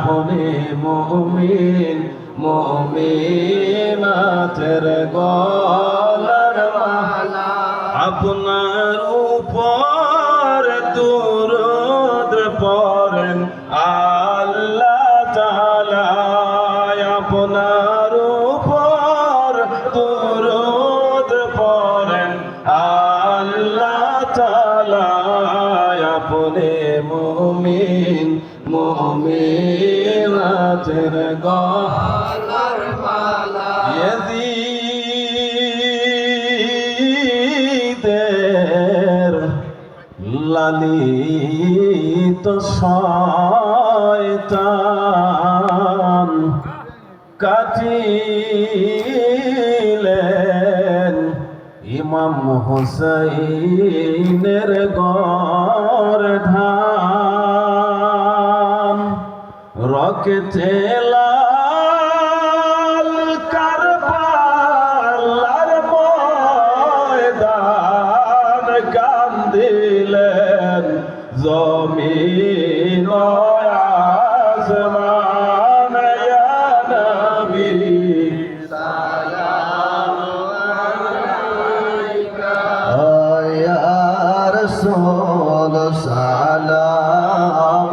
আপনি মুমিন মুমিনাতের গলার মালা। আপনার উপর দুরুদ পড়েন আল্লাহ তাআলা। আপনার আপনি মুমিন মুমিনাতের গলার মালা ইয়েজিদের লালিত শয়তান কাটিলেন ইমাম হুসাইনের গর রকেতে লাল কারবালার ময়দান কান্দিলেন। জমিন আসমান ইয়া নবী। সালাম আলাইকা ইয়া রাসূল সালাম।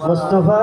মুস্তফা